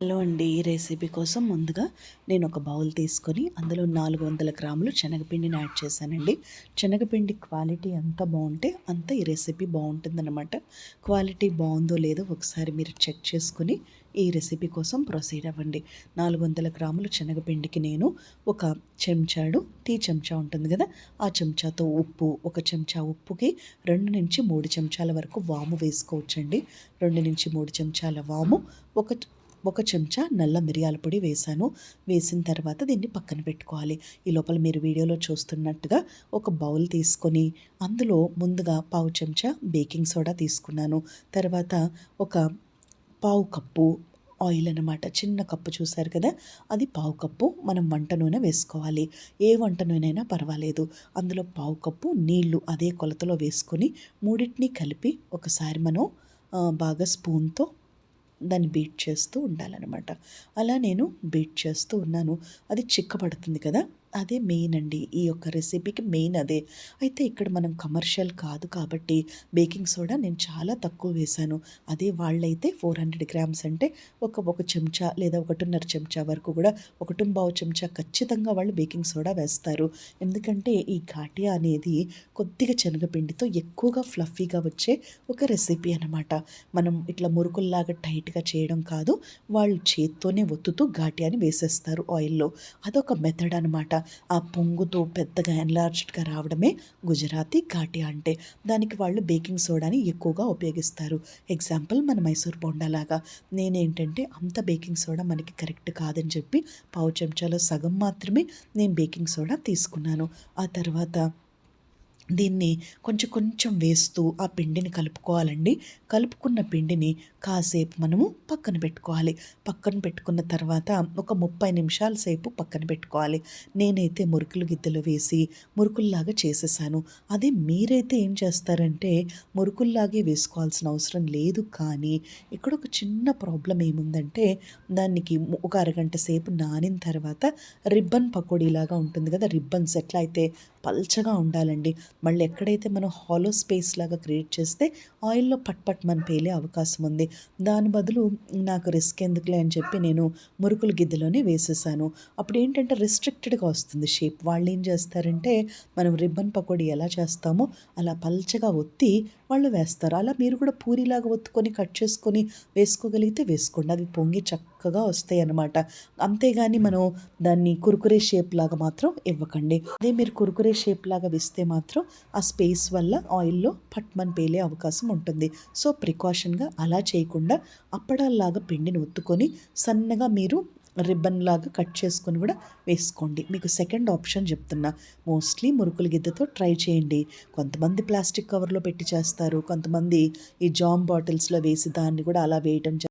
Hello అండి ఈ recipe కోసం ముందుగా నేను ఒక బౌల్ తీసుకొని అందులో నాలుగు వందల గ్రాములు శనగపిండిని యాడ్ చేశానండి. శనగపిండి క్వాలిటీ ఎంత బాగుంటే అంత ఈ రెసిపీ బాగుంటుందన్నమాట. క్వాలిటీ బాగుందో లేదో ఒకసారి మీరు చెక్ చేసుకుని ఈ రెసిపీ కోసం ప్రొసీడ్ అవ్వండి. నాలుగు వందల గ్రాములు శనగపిండికి నేను ఒక చెంచాడు టీ చెంచా ఉంటుంది కదా ఆ చెంచాతో ఉప్పు ఒక చెంచా ఉప్పుకి రెండు నుంచి మూడు చెంచాల వరకు వాము వేసుకోవచ్చండి. రెండు నుంచి మూడు చెంచాల వాము ఒక ఒక చెంచా నల్ల మిరియాల పొడి వేసాను వేసిన తర్వాత దీన్ని పక్కన పెట్టుకోవాలి. ఈ లోపల మీరు వీడియోలో చూస్తున్నట్టుగా ఒక బౌల్ తీసుకొని అందులో ముందుగా పావు చెంచా బేకింగ్ సోడా తీసుకున్నాను. తర్వాత ఒక పావు కప్పు ఆయిల్ అనమాట చిన్న కప్పు చూసారు కదా? అది పావు కప్పు మనం వంట నూనె వేసుకోవాలి. ఏ వంట నూనె అయినా పర్వాలేదు. అందులో పావు కప్పు నీళ్ళు అదే కొలతలో వేసుకొని మూడింటిని కలిపి ఒకసారి మనం బాగా స్పూన్తో దాన్ని బీట్ చేస్తూ ఉండాలన్నమాట. అలా నేను బీట్ చేస్తూ ఉన్నాను. అది చిక్కబడుతుంది కదా? అదే మెయిన్ అండి. ఈ యొక్క రెసిపీకి మెయిన్ అదే. అయితే ఇక్కడ మనం కమర్షియల్ కాదు కాబట్టి బేకింగ్ సోడా నేను చాలా తక్కువ వేశాను. అదే వాళ్ళైతే ఫోర్ హండ్రెడ్ గ్రామ్స్ అంటే ఒక ఒక చెంచా లేదా ఒకటిన్నర చెంచా వరకు కూడా ఒకటింబావు చెంచా ఖచ్చితంగా వాళ్ళు బేకింగ్ సోడా వేస్తారు. ఎందుకంటే ఈ ఘాటియా అనేది కొద్దిగా శనగపిండితో ఎక్కువగా ఫ్లఫీగా వచ్చే ఒక రెసిపీ అనమాట మనం ఇట్లా మురుకుల్లాగా టైట్గా చేయడం కాదు వాళ్ళు చేత్తోనే ఒత్తుతూ ఘాటియాని వేసేస్తారు ఆయిల్లో అదొక మెథడ్ అనమాట ఆ పొంగుతో పెద్దగా ఎన్లార్జ్డ్గా రావడమే గుజరాతీ ఘాటి అంటే. దానికి వాళ్ళు బేకింగ్ సోడాని ఎక్కువగా ఉపయోగిస్తారు. ఎగ్జాంపుల్ మన మైసూర్ బొండాలాగా నేనేంటంటే అంత బేకింగ్ సోడా మనకి కరెక్ట్ కాదని చెప్పి పావు చెంచాలో సగం మాత్రమే నేను బేకింగ్ సోడా తీసుకున్నాను. ఆ తర్వాత దీన్ని కొంచెం కొంచెం వేస్తూ ఆ పిండిని కలుపుకోవాలండి. కలుపుకున్న పిండిని కాసేపు మనము పక్కన పెట్టుకోవాలి. పక్కన పెట్టుకున్న తర్వాత ఒక ముప్పై నిమిషాల సేపు పక్కన పెట్టుకోవాలి. నేనైతే మురుకులు గిద్దెలు వేసి మురుకుల్లాగా చేసేసాను. అదే మీరైతే ఏం చేస్తారంటే మురుకుల్లాగే వేసుకోవాల్సిన అవసరం లేదు కానీ ఇక్కడ ఒక చిన్న ప్రాబ్లం ఏముందంటే దానికి ఒక అరగంట సేపు నానిన తర్వాత రిబ్బన్ పకోడీలాగా ఉంటుంది కదా రిబ్బన్స్ ఎట్లా అయితే పల్చగా ఉండాలండి మళ్ళీ ఎక్కడైతే మనం హాలో స్పేస్ లాగా క్రియేట్ చేస్తే ఆయిల్లో పట్ పట్ మన పేలే అవకాశం ఉంది. దాని బదులు నాకు రిస్క్ ఎందుకులే అని చెప్పి నేను మురుకులు గిద్దెలోనే వేసేసాను. అప్పుడు ఏంటంటే రిస్ట్రిక్టెడ్గా వస్తుంది షేప్ వాళ్ళు ఏం చేస్తారంటే మనం రిబ్బన్ పకోడీ ఎలా చేస్తామో అలా పల్చగా ఒత్తి వాళ్ళు వేస్తారు. అలా మీరు కూడా పూరిలాగా ఒత్తుకొని కట్ చేసుకొని వేసుకోగలిగితే వేసుకోండి. అవి పొంగి చక్క చక్కగా వస్తాయి అన్నమాట అంతేగాని మనం దాన్ని కురుకురే షేప్ లాగా మాత్రం ఇవ్వకండి. అదే మీరు కురుకురే షేప్ లాగా వేస్తే మాత్రం ఆ స్పేస్ వల్ల ఆయిల్లో పట్మన్ పేలే అవకాశం ఉంటుంది. సో ప్రికాషన్గా అలా చేయకుండా అప్పడాల్లాగా పిండిని ఒత్తుకొని సన్నగా మీరు రిబ్బన్ లాగా కట్ చేసుకొని కూడా వేసుకోండి. మీకు సెకండ్ ఆప్షన్ చెప్తున్నా. మోస్ట్లీ మురుకుల గిద్దతో ట్రై చేయండి. కొంతమంది ప్లాస్టిక్ కవర్లో పెట్టి చేస్తారు. కొంతమంది ఈ జామ్ బాటిల్స్లో వేసి దాన్ని కూడా అలా వేయటం